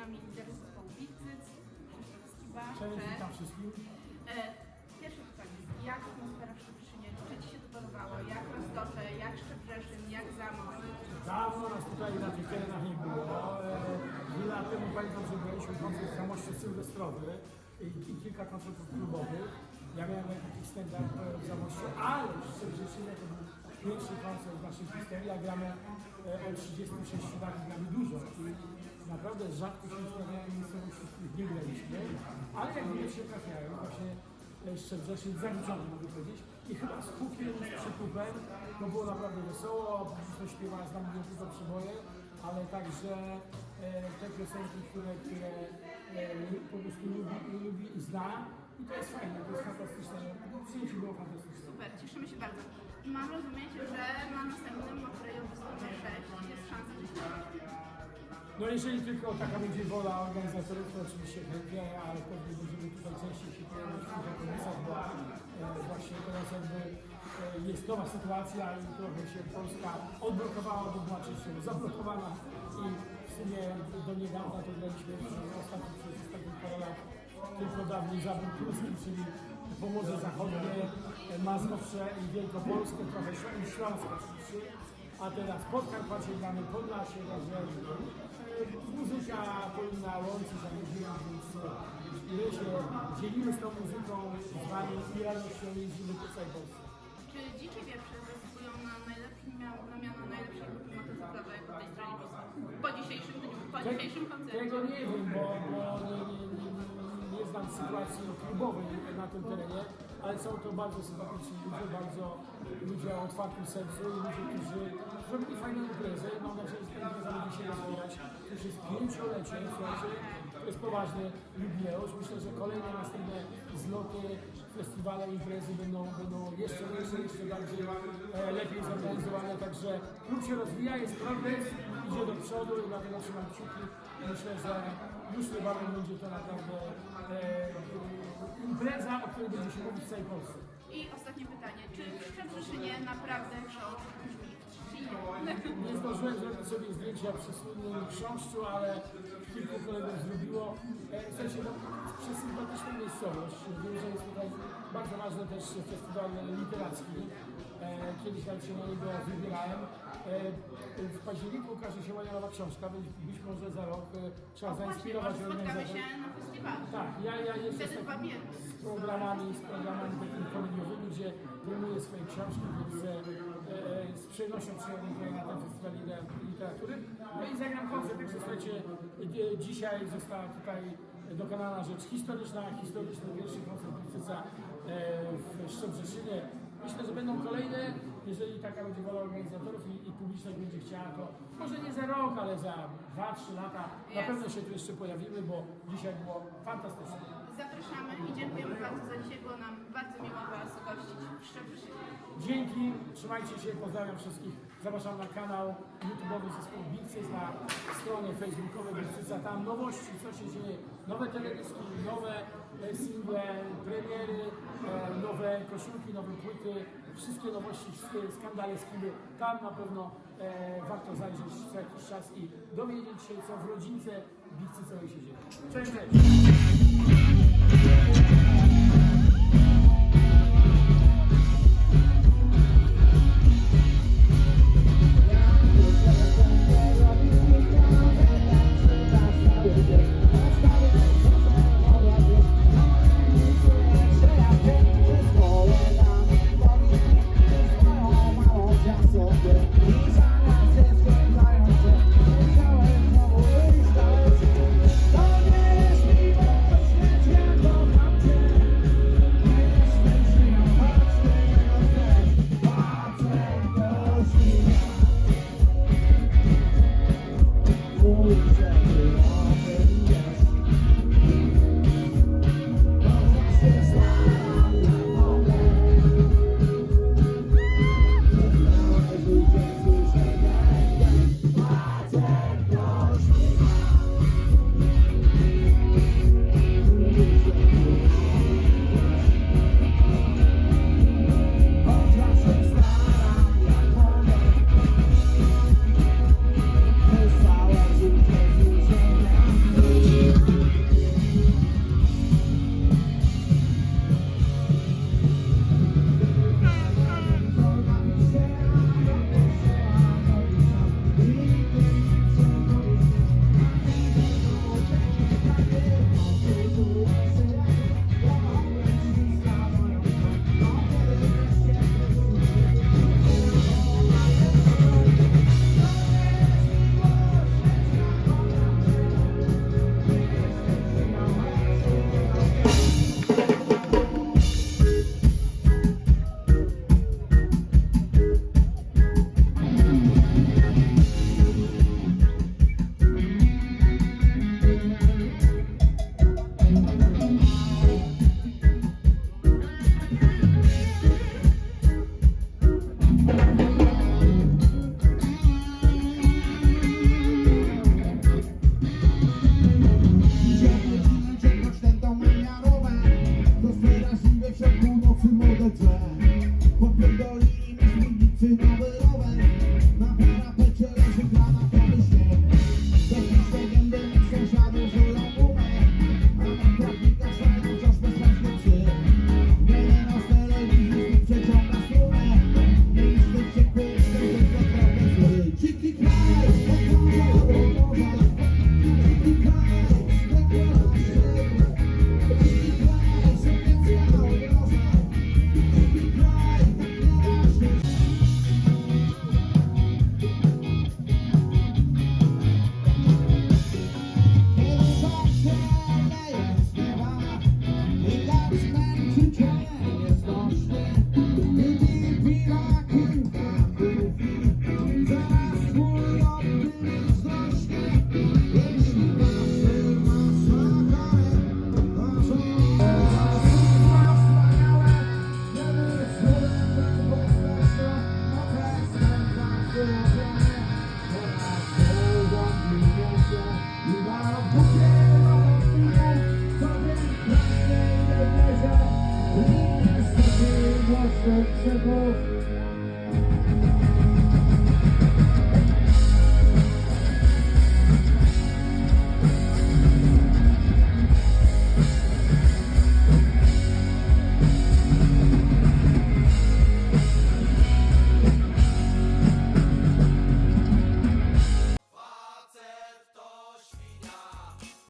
nami. Cześć, witam wszystkim. E, Pierwsze pytanie. Jak atmosfera w Szczepinie? Czy Ci się to podobało? Jak Roztocze? Jak Szczebrzeszyn? Jak Zamok? Dawno nas tutaj na tych terenach nie było. E, Dwa lata temu pamiętam, że graliśmy koncert w Zamoście Sylwestrowy i, i kilka koncertów klubowych. Ja miałem taki stand-up w Zamościu, ale w Szczebrzeszynie to był pierwszy koncert w naszej historii, a gramy e, od 36 lat gramy dużo. I naprawdę rzadko się trafiają miejscowości, nie graliśmy, ale jak widać się trafiają. Właśnie e, Szczebrzeszyn zaliczony mogę powiedzieć i chyba z hukiem, z przytupem, no było naprawdę wesoło, publiczność śpiewała z nami nie tylko przyboje, ale także e, te piosenki, które, które e, po prostu lubi, lubi i zna i to jest fajne, to jest fantastyczne, przyjęcie było fantastyczne. Super, cieszymy się bardzo. Mam rozumieć, że na następnym Mokreju wystąpi 6. Jest szansa, że się No jeżeli tylko taka będzie wola organizatorów, to oczywiście chętnie, ale pewnie będziemy tutaj częściej się pojawiać w tych bo e, właśnie teraz jakby e, jest nowa sytuacja i trochę się Polska odblokowała, bo była częściowo zablokowana i w sumie do niedawna to graliśmy ostatnich, przez ostatnich parę lat tylko dawniej zabór polski, czyli Pomorze Zachodnie, e, Mazowsze i Wielkopolskie, trochę Ślą- i Śląsk oczywiście. A teraz Podkarpacie gramy Podlasie, także e, muzyka powinna łączyć, a nie dzielić, więc e, się dzielimy z tą muzyką z Wami i radością jeździmy po całej Polsce. Czy Dzikie Wieprze zasługują na, najlepszy, na miano najlepszej grupy motocyklowej po tej stronie Wisły? Po dzisiejszym dniu, po dzisiejszym koncercie. Tego nie wiem, bo, bo nie, nie, nie, nie, nie znam sytuacji klubowej na tym terenie, ale są to bardzo sympatyczni ludzie, bardzo ludzie o otwartym sercu i ludzie, którzy zrobili fajną imprezę. Mam nadzieję, że ta impreza będzie się rozwijać. To już jest pięciolecie, to jest poważny jubileusz. Myślę, że kolejne następne zloty, festiwale, imprezy będą, będą jeszcze większe, jeszcze bardziej e, lepiej zorganizowane. Także klub się rozwija, jest progres, idzie do przodu i dlatego trzymam kciuki. Myślę, że już niebawem będzie to naprawdę e, impreza, o której będzie się mówić w całej Polsce. I ostatnie pytanie. Czy w Szczebrzeszynie naprawdę chrząszcz brzmi? Nie zdążyłem zrobić sobie zdjęcia przy słynnym chrząszczu, ale kilku kolegów zrobiło. E, W sensie no, przesympatyczna miejscowość. Wiem, że jest tutaj bardzo ważny też festiwal literacki. E, Kiedyś nawet się na niego wybierałem. E, W październiku ukaże się moja nowa książka, więc być może za rok trzeba zainspirować organizatorów. się na festiwalu. Tak, ja, ja jeszcze z, z programami, z programami takimi komediowymi, gdzie promuję swoje książki, więc e, e, przyjemnością przyjadę na ten festiwal liter- literatury. No i zagram koncert, także słuchajcie, e, dzisiaj została tutaj dokonana rzecz historyczna, historyczny pierwszy koncert Licyca e, w Szczebrzeszynie. Myślę, że będą kolejne, jeżeli taka będzie wola organizatorów i, i publiczność będzie chciała, to może nie za rok, ale za 2-3 lata na pewno się tu jeszcze pojawimy, bo dzisiaj było fantastycznie. Zapraszamy i dziękujemy bardzo za dzisiaj. Było nam bardzo miło Was. Dzięki, trzymajcie się, pozdrawiam wszystkich. Zapraszam na kanał YouTube'owy zespół Bilcyz, na stronę facebookową Bilcyza. Tam nowości, co się dzieje, nowe teledyski, nowe e, single, premiery, e, nowe koszulki, nowe płyty, wszystkie nowości, wszystkie skandale z Kiby. Tam na pewno e, warto zajrzeć co jakiś czas i dowiedzieć się, co w rodzince Bilcycowej się dzieje. Cześć, cześć!